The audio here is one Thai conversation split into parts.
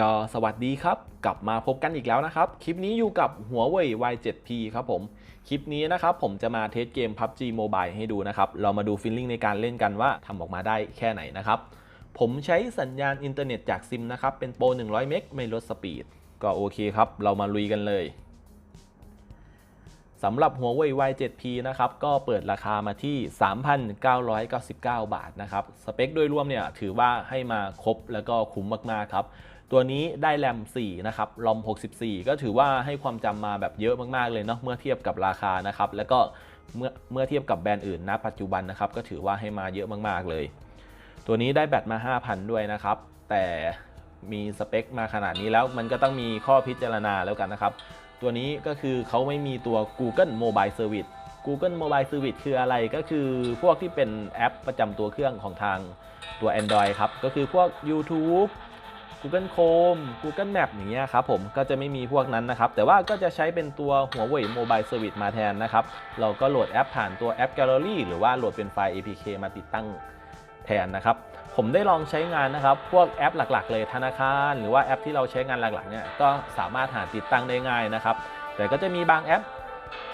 ก็สวัสดีครับ กลับมาพบกันอีกแล้วนะครับ คลิปนี้อยู่กับหัวเว่ย Y7P ครับผม คลิปนี้นะครับผมจะมาเทสเกม PUBG Mobile ให้ดูนะครับ เรามาดูฟีลลิ่งในการเล่นกันว่าทำออกมาได้แค่ไหนนะครับ ผมใช้สัญญาณอินเทอร์เน็ตจากซิมนะครับ เป็นโปร 100 เมกไม่ลดสปีด ก็โอเคครับ เรามาลุยกันเลยสำหรับหัวเว่ย Y7P นะครับ ก็เปิดราคามาที่ 3,999 บาทนะครับ สเปคโดยรวมเนี่ยถือว่าให้มาครบแล้วก็คุ้มมากๆครับ ตัวนี้ได้แรม 4 นะครับรอม 64 ก็ถือว่าให้ความจำมาแบบเยอะมากๆเลยเนาะเมื่อเทียบกับราคานะครับ แล้วก็เมื่อเมื่อเทียบกับแบรนด์อื่นณปัจจุบันนะครับ ก็ถือว่าให้มาเยอะมากๆเลย ตัวนี้ได้แบตมา 5,000 ด้วยนะครับ แต่มีสเปคมาขนาดนี้แล้วมันก็ต้องมีข้อพิจารณาแล้วกันนะครับ ตัวนี้ก็คือเขาไม่มีตัว Google Mobile Service Google Mobile Service คืออะไรก็คือพวกที่เป็นแอปประจำตัวเครื่องของทางตัว Android ครับ ก็คือพวก YouTube Google Chrome Google Map อย่างเงี้ยครับผมก็จะไม่มีพวกนั้นนะครับ แต่ว่าก็จะใช้เป็นตัวหัวเว่ย Mobile Service มาแทนนะครับ เราก็โหลดแอปผ่านตัวแอป Gallery หรือว่าโหลดเป็นไฟล์ APK มาติดตั้งแทนนะครับ ผมได้ลองใช้งานนะครับ พวกแอปหลักๆ เลยธนาคาร หรือว่าแอปที่เราใช้งานหลักๆเนี่ยก็สามารถหาติดตั้งได้ง่ายนะครับ แต่ก็จะมีบางแอป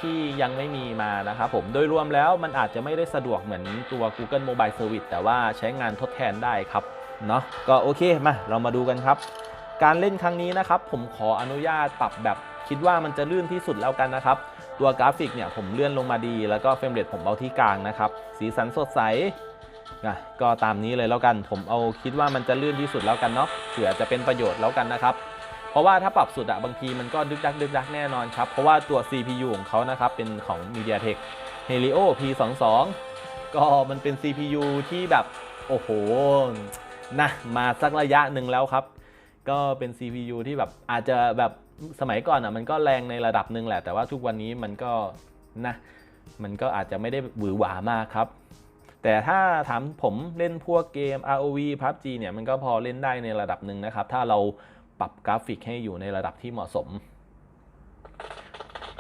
ที่ยังไม่มีมานะครับผมโดยรวมแล้วมันอาจจะไม่ได้สะดวกเหมือนตัว Google Mobile Service แต่ว่าใช้งานทดแทนได้ครับ เนาะก็โอเคมาเรามาดูกันครับ การเล่นครั้งนี้นะครับ ผมขออนุญาตปรับแบบคิดว่ามันจะลื่นที่สุดแล้วกันนะครับ ตัวกราฟิกเนี่ยผมเลื่อนลงมาดี แล้วก็เฟรมเรทผมเอาที่กลางนะครับ สีสันสดใสนะก็ตามนี้เลยแล้วกันผมเอาคิดว่ามันจะลื่นที่สุดแล้วกันเนาะเผื่อจะเป็นประโยชน์แล้วกันนะครับ เพราะว่าถ้าปรับสุดอะบางทีมันก็ดึกดักดึกดักแน่นอนครับ เพราะว่าตัว CPU ของเขานะครับเป็นของ MediaTek Helio P22 ก็มันเป็น CPU ที่แบบโอ้โห นะมาสักระยะหนึ่งแล้วครับ ก็เป็น CPU ที่แบบอาจจะแบบสมัยก่อนอะมันก็แรงในระดับหนึ่งแหละ แต่ว่าทุกวันนี้มันก็นะมันก็อาจจะไม่ได้หวือหวามากครับ แต่ถ้าถามผมเล่นพวกเกม ROV PUBG เนี่ยมันก็พอเล่นได้ในระดับหนึ่งนะครับ ถ้าเราปรับกราฟิกให้อยู่ในระดับที่เหมาะสม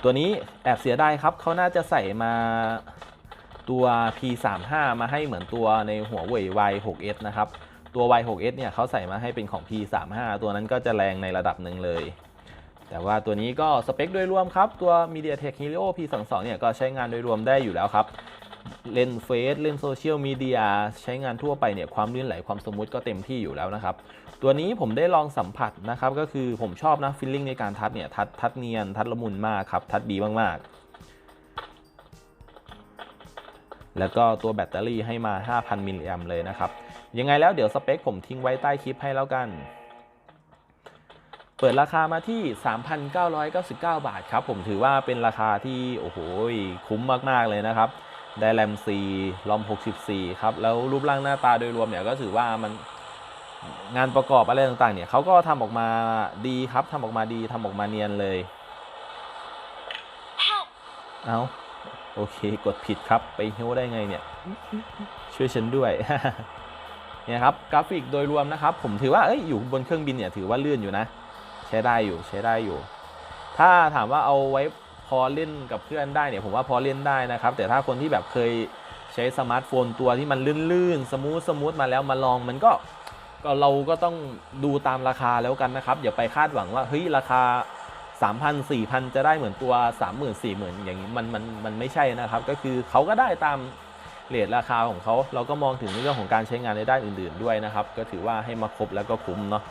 ตัวนี้แอบเสียดายครับเขาน่าจะใส่มาตัว P35 มาให้เหมือนตัวในหัวเว่ย Y6s นะครับ ตัว Y6s เนี่ยเขาใส่มาให้เป็นของ P35 ตัวนั้นก็จะแรงในระดับหนึ่งเลย แต่ว่าตัวนี้ก็สเปคโดยรวมครับ ตัว MediaTek Helio P22 เนี่ยก็ใช้งานโดยรวมได้อยู่แล้วครับ เล่นเฟซเล่นโซเชียลมีเดียใช้งานทั่วไปเนี่ยความลื่นไหลความสมูทก็เต็มที่อยู่แล้วนะครับ ตัวนี้ผมได้ลองสัมผัสนะครับ ก็คือผมชอบนะฟีลลิ่งในการทัดเนี่ยทัดทัดเนียนทัดละมุนมากครับทัดดีมากๆแล้วก็ตัวแบตเตอรี่ให้มา 5,000 มิลลิแอมเลยนะครับ ยังไงแล้วเดี๋ยวสเปคผมทิ้งไว้ใต้คลิปให้แล้วกัน เปิดราคามาที่ 3,999 บาทครับ ผมถือว่าเป็นราคาที่ โอ้โห คุ้มมาก ๆ เลยนะครับ ได้แรม4รอม 64 ครับ แล้วรูปร่างหน้าตาโดยรวมเนี่ยก็ถือว่ามันงานประกอบอะไรต่างๆ เนี่ยเขาก็ทำออกมาดีครับทำออกมาดีทำออกมาเนียนเลย เอาโอเค กดผิดครับ ไปฮิวได้ไงเนี่ย ช่วยฉันด้วย เนี่ยครับกราฟิกโดยรวมนะครับผมถือว่าเอ้ยอยู่บนเครื่องบินเนี่ยถือว่าเลื่อนอยู่นะ ใช้ได้อยู่ใช้ได้อยู่ ถ้าถามว่าเอาไว้พอเล่นกับเพื่อนได้เนี่ยผมว่าพอเล่นได้นะครับ แต่ถ้าคนที่แบบเคยใช้สมาร์ทโฟนตัวที่มันลื่นๆสมูทสมูทมาแล้วมาลองมันก็ก็เราก็ต้องดูตามราคาแล้วกันนะครับ อย่าไปคาดหวังว่าเฮ้ยราคา 3,000 4,000 จะได้เหมือนตัว 30,000 40,000 อย่างนี้มันมันมันไม่ใช่นะครับ ก็คือเขาก็ได้ตาม เรทราคาของเขาเราก็มองถึงเรื่องของการใช้งานในด้านอื่น ๆ ด้วยนะครับ ก็ถือว่าให้มาครบแล้วก็คุ้มเนาะ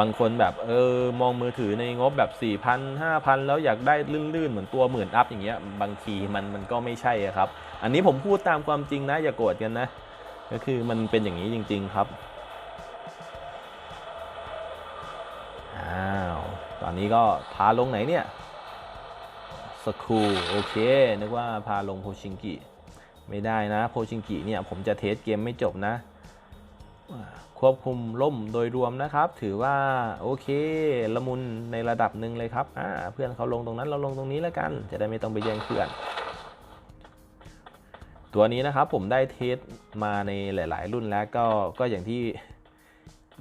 บางคนแบบเออมองมือถือในงบแบบ 4,000 5,000 แล้วอยากได้ลื่น ๆ เหมือนตัวหมื่นอัพอย่างเงี้ยบางทีมันมันก็ไม่ใช่ครับ อันนี้ผมพูดตามความจริงนะอย่าโกรธกันนะ ก็คือมันเป็นอย่างนี้จริง ๆ ครับอ้าวตอนนี้ก็พาลงไหนเนี่ย สกครูโอเค นึกว่าพาลงโพชิงกิไม่ได้นะ โพชิงกิเนี่ยผมจะเทสเกมไม่จบนะ ควบคุมล่มโดยรวมนะครับ ถือว่าโอเคละมุนในระดับหนึ่งเลยครับเพื่อนเขาลงตรงนั้นเราลงตรงนี้แล้วกัน จะได้ไม่ต้องไปแย่งเพื่อน ตัวนี้นะครับผมได้เทสมาในหลาย ๆ รุ่นแล้วก็ก็อย่างที่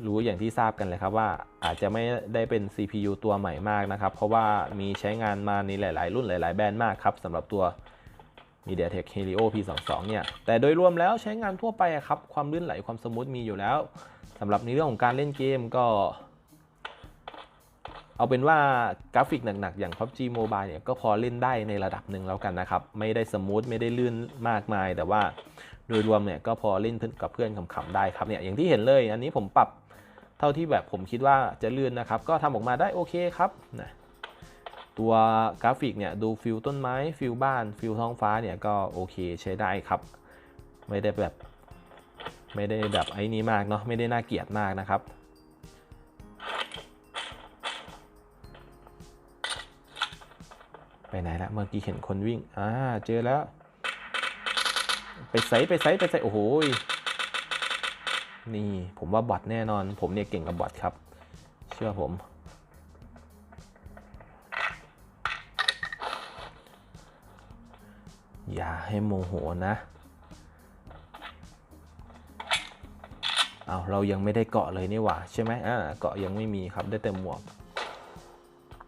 รู้อย่างที่ทราบกันเลยครับว่าอาจจะไม่ได้เป็น CPU ตัวใหม่มากนะครับ เพราะว่ามีใช้งานมาในหลาย ๆ รุ่นหลาย ๆ แบรนด์มากครับสำหรับตัว MediaTek Helio P22 เนี่ยแต่โดยรวมแล้วใช้งานทั่วไปครับความลื่นไหลความสมูทมีอยู่แล้วสำหรับในเรื่องของการเล่นเกมก็ เอาเป็นว่ากราฟิกหนัก ๆ อย่าง PUBG Mobile เนี่ยก็พอเล่นได้ในระดับหนึ่งแล้วกันนะครับ ไม่ได้สมูทไม่ได้ลื่นมากมาย แต่ว่าโดยรวมเนี่ยก็พอเล่นกับเพื่อนขำๆได้ครับเนี่ยอย่างที่เห็นเลย อันนี้ผมปรับ เท่าที่แบบผมคิดว่าจะลื่นนะครับ ก็ทำออกมาได้โอเคครับนะตัวกราฟิกเนี่ยดูฟิลต้นไม้ฟิลบ้านฟิลท้องฟ้าเนี่ยก็โอเคใช้ได้ครับ ไม่ได้แบบไม่ได้แบบไอ้นี้มากเนาะไม่ได้น่าเกลียดมากนะครับไปไหนละเมื่อกี้เห็นคนวิ่งอ่าเจอแล้ว ไปไซส์ไปไซส์ไปไซส์โอ้โห นี่ผมว่าบอทแน่นอน ผมเนี่ยเก่งกับบอทครับ เชื่อผม อย่าให้โมโหนะเอาเรายังไม่ได้เกาะเลยนี่หว่าใช่ไหมอ่าเกาะยังไม่มีครับได้แต่หมวก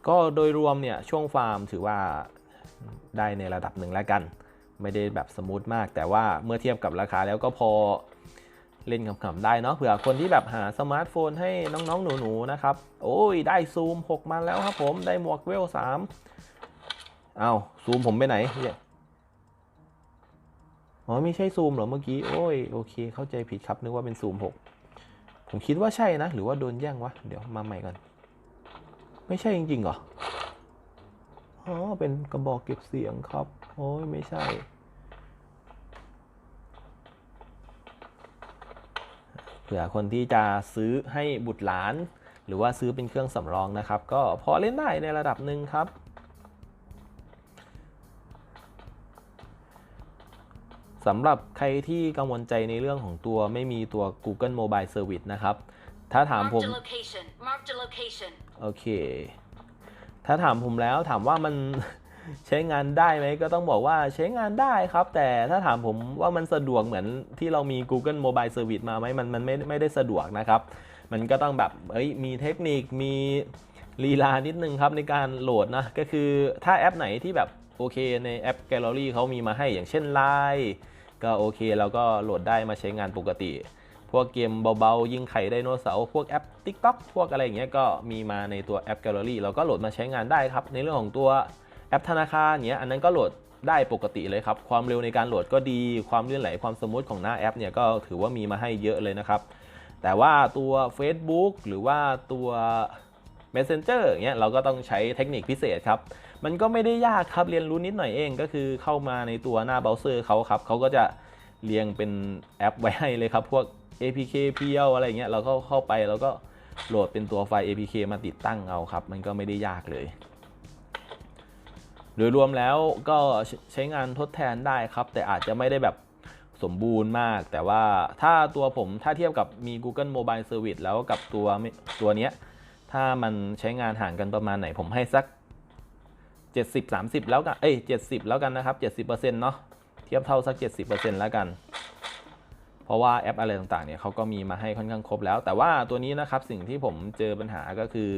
ก็โดยรวมเนี่ยช่วงฟาร์มถือว่าได้ในระดับหนึ่งแล้วกัน ไม่ได้แบบสมูทมาก แต่ว่าเมื่อเทียบกับราคาแล้วก็พอ เล่นขำๆได้เนาะเผื่อคนที่แบบหาสมาร์ทโฟนให้น้องๆ หนูๆนะครับ โอ้ยได้ซูม 6 มาแล้วครับผมได้หมวกเวล3เอาซูมผมไปไหนเนี่ยอ๋อไม่ใช่ซูมเหรอเมื่อกี้ โอ้ยโอเคเข้าใจผิดครับนึกว่าเป็นซูม 6 ผมคิดว่าใช่นะ หรือว่าโดนแย่งวะ เดี๋ยวมาใหม่ก่อน ไม่ใช่จริงๆเหรออ๋อเป็นกระบอกเก็บเสียงครับ โอ้ยไม่ใช่ เผื่อคนที่จะซื้อให้บุตรหลาน หรือว่าซื้อเป็นเครื่องสำรองนะครับ ก็พอเล่นได้ในระดับหนึ่งครับ สำหรับใครที่กังวลใจในเรื่องของตัวไม่มีตัว Google Mobile Service นะครับ ถ้าถามผม Marked a location. Marked a location. โอเค ถ้าถามผมแล้วถามว่ามัน ใช้งานได้ไหมก็ต้องบอกว่าใช้งานได้ครับ แต่ถ้าถามผมว่ามันสะดวกเหมือนที่เรามี Google Mobile Service มาไหมมันมันไม่ไม่ได้สะดวกนะครับ มันก็ต้องแบบเอ้ยมีเทคนิคมีลีลานิดนึงครับในการโหลดนะ ก็คือถ้าแอปไหนที่แบบโอเคในแอป Gallery เขามีมาให้อย่างเช่น Line ก็โอเคเราก็โหลดได้มาใช้งานปกติ พวกเกมเบาๆ ยิงไข่ไดโนเสาร์พวกแอป TikTok พวกอะไรอย่างเงี้ยก็มีมาในตัวแอป Gallery เราก็โหลดมาใช้งานได้ครับ ในเรื่องของตัว แอปธนาคารเนี้ยอันนั้นก็โหลดได้ปกติเลยครับ ความเร็วในการโหลดก็ดี ความลื่นไหลความสมูทของหน้าแอปเนี่ยก็ถือว่ามีมาให้เยอะเลยนะครับ แต่ว่าตัว Facebook หรือว่าตัว Messenger อย่างเงี้ยเราก็ต้องใช้เทคนิคพิเศษครับ มันก็ไม่ได้ยากครับเรียนรู้นิดหน่อยเองก็คือเข้ามาในตัวหน้าเบราว์เซอร์เขาครับเขาก็จะเรียงเป็นแอปไว้ให้เลยครับพวก APK เพียวอะไรเงี้ยเราก็เข้าไปแล้วก็โหลดเป็นตัวไฟล์ APK มาติดตั้งเอาครับ มันก็ไม่ได้ยากเลย โดยรวมแล้วก็ใช้งานทดแทนได้ครับ แต่อาจจะไม่ได้แบบสมบูรณ์มาก แต่ว่าถ้าตัวผมถ้าเทียบกับมี Google Mobile Service แล้วกับตัวตัวเนี้ย ถ้ามันใช้งานห่างกันประมาณไหนผมให้สัก 70 30 แล้วกันเอ้ย70 แล้วกันนะครับ 70%เนาะเทียบเท่าสัก 70%แล้วกัน เพราะว่าแอปอะไรต่างๆเนี่ยเขาก็มีมาให้ค่อนข้างครบแล้ว แต่ว่าตัวนี้นะครับสิ่งที่ผมเจอปัญหาก็คือ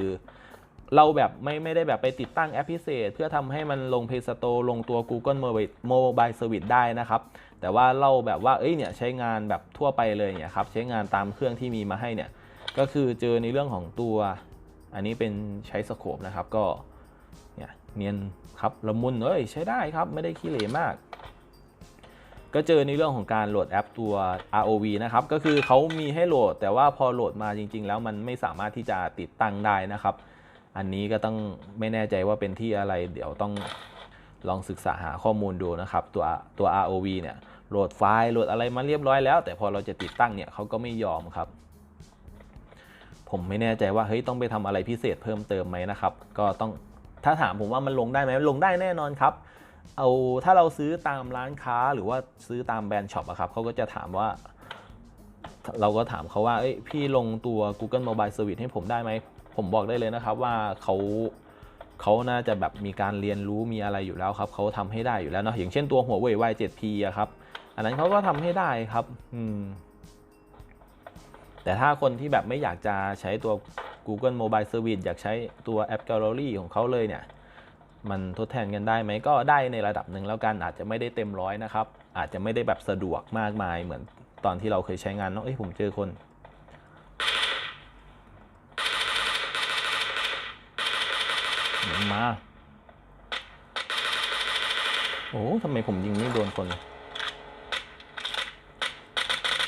เราแบบไม่ไม่ได้แบบไปติดตั้งแอปพิเศษ เพื่อทำให้มันลง Play Store ลงตัว Google Mobile Mobile Service ได้นะครับ แต่ว่าเราแบบว่าเอ้ยเนี่ยใช้งานแบบทั่วไปเลยเนี่ยครับ ใช้งานตามเครื่องที่มีมาให้เนี่ย ก็คือเจอในเรื่องของตัว อันนี้เป็นใช้สโคปนะครับก็เนี่ยเนียนครับละมุนเอ้ยใช้ได้ครับไม่ได้ขี้เหร่มาก ก็เจอในเรื่องของการโหลดแอปตัว ROV นะครับ ก็คือเขามีให้โหลด แต่ว่าพอโหลดมาจริง ๆ แล้วมันไม่สามารถที่จะติดตั้งได้นะครับ อันนี้ก็ต้องไม่แน่ใจว่าเป็นที่อะไร เดี๋ยวต้องลองศึกษาหาข้อมูลดูนะครับ ตัวตัว ROV เนี่ยโหลดไฟล์โหลดอะไรมาเรียบร้อยแล้ว แต่พอเราจะติดตั้งเนี่ยเขาก็ไม่ยอมครับ ผมไม่แน่ใจว่าเฮ้ยต้องไปทำอะไรพิเศษเพิ่มเติมไหมนะครับ ก็ต้องถ้าถามผมว่ามันลงได้ไหมลงได้แน่นอนครับ เอาถ้าเราซื้อตามร้านค้าหรือว่าซื้อตามแบรนด์ช็อปอะครับเขาก็จะถามว่า เราก็ถามเขาว่าเอ้ยพี่ลงตัว Google Mobile Service ให้ผมได้ไหม ผมบอกได้เลยนะครับว่าเขาเขาน่าจะแบบมีการเรียนรู้มีอะไรอยู่แล้วครับเขาทำให้ได้อยู่แล้วเนาะอย่างเช่นตัวหัวเว่ย Y7P อะครับ อันนั้นเขาก็ทำให้ได้ครับอืมแต่ถ้าคนที่แบบไม่อยากจะใช้ตัว Google Mobile Service อยากใช้ตัวแอป Gallery ของเขาเลยเนี่ย มันทดแทนกันได้ไหมก็ได้ในระดับหนึ่งแล้วกันอาจจะไม่ได้เต็มร้อยนะครับ อาจจะไม่ได้แบบสะดวกมากมายเหมือนตอนที่เราเคยใช้งานเนาะเอ้ยผมเจอคน มา โอ้ทำไมผมยิงไม่โดนคน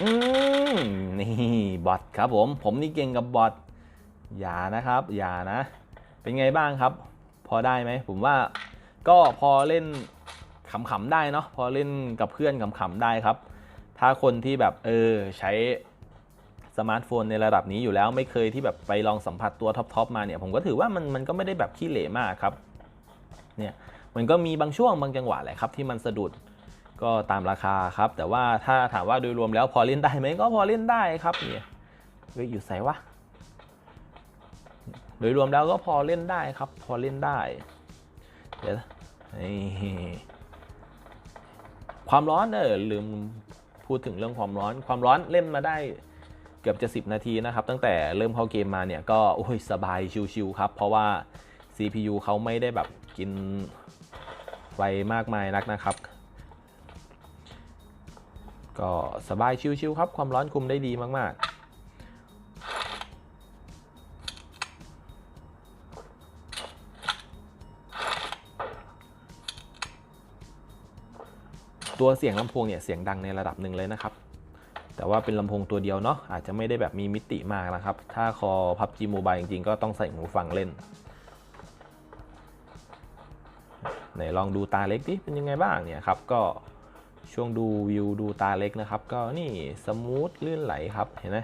อืมนี่บอทครับผม ผมนี่เก่งกับบอทอย่านะครับ อย่านะ เป็นไงบ้างครับ พอได้ไหม ผมว่าก็พอเล่นขำๆได้เนาะ พอเล่นกับเพื่อนขำๆได้ครับ ถ้าคนที่แบบเออใช้ สมาร์ทโฟนในระดับนี้อยู่แล้วไม่เคยที่แบบไปลองสัมผัสตัวท็อปๆมาเนี่ยผมก็ถือว่ามันมันก็ไม่ได้แบบขี้เหร่มากครับเนี่ยมันก็มีบางช่วงบางจังหวะแหละครับที่มันสะดุดก็ตามราคาครับ แต่ว่าถ้าถามว่าโดยรวมแล้วพอเล่นได้ไหมก็พอเล่นได้ครับเนี่ยเฮ้ยอยู่ใส่วะโดยรวมแล้วก็พอเล่นได้ครับ พอเล่นได้เดี๋ยวความร้อนเออลืมพูดถึงเรื่องความร้อน ความร้อนเล่นมาได้ กือบจะ 10 นาทีนะครับ ตั้งแต่เริ่มเข้าเกมมาเนี่ยก็โอ้ยสบายชิวๆครับ เพราะว่า CPU เขาไม่ได้แบบกินไฟมากมายนักนะครับ ก็สบายชิวๆครับ ความร้อนคุมได้ดีมาก ๆตัวเสียงลำโพงเนี่ยเสียงดังในระดับหนึ่งเลยนะครับ แต่ว่าเป็นลำโพงตัวเดียวเนาะอาจจะไม่ได้แบบมีมิติมากนะครับ ถ้าคอ PUBG Mobile จริงๆ ก็ต้องใส่หูฟังเล่นไหนลองดูตาเล็กดิเป็นยังไงบ้างเนี่ยครับ ก็ช่วงดูวิวดูตาเล็กนะครับ ก็นี่สมูทลื่นไหลครับเห็นไหม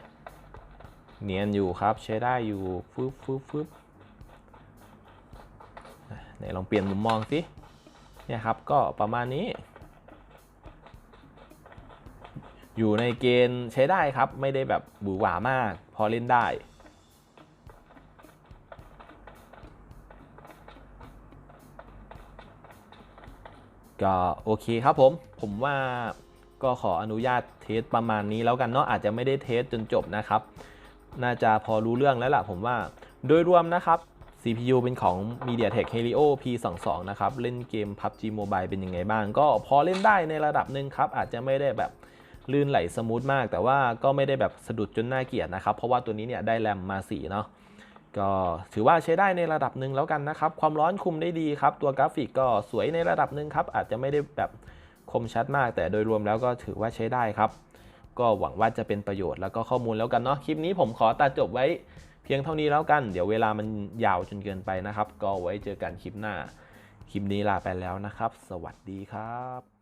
เนียนอยู่ครับใช้ได้อยู่ฟึบฟึบฟึบไหนลองเปลี่ยนมุมมองสิเนี่ยครับก็ประมาณนี้ อยู่ในเกณฑ์ใช้ได้ครับ ไม่ได้แบบหวือหวามาก พอเล่นได้ก็โอเคครับผม ผมว่าก็ขออนุญาตเทสประมาณนี้แล้วกันเนาะอาจจะไม่ได้เทสจนจบนะครับ น่าจะพอรู้เรื่องแล้วล่ะผมว่าโดยรวมนะครับ CPU เป็นของ MediaTek Helio P22 นะครับ เล่นเกม PUBG Mobile เป็นยังไงบ้าง ก็พอเล่นได้ในระดับหนึ่งครับ อาจจะไม่ได้แบบ ลื่นไหลสมูทมาก แต่ว่าก็ไม่ได้แบบสะดุดจนน่าเกลียดนะครับ เพราะว่าตัวนี้เนี่ยได้แรมมา4เนาะก็ถือว่าใช้ได้ในระดับหนึ่งแล้วกันนะครับ ความร้อนคุมได้ดีครับ ตัวกราฟิกก็สวยในระดับหนึ่งครับ อาจจะไม่ได้แบบคมชัดมาก แต่โดยรวมแล้วก็ถือว่าใช้ได้ครับ ก็หวังว่าจะเป็นประโยชน์แล้วก็ข้อมูลแล้วกันเนาะคลิปนี้ผมขอตัดจบไว้เพียงเท่านี้แล้วกัน เดี๋ยวเวลามันยาวจนเกินไปนะครับ ก็ไว้เจอกันคลิปหน้า คลิปนี้ลาไปแล้วนะครับ สวัสดีครับ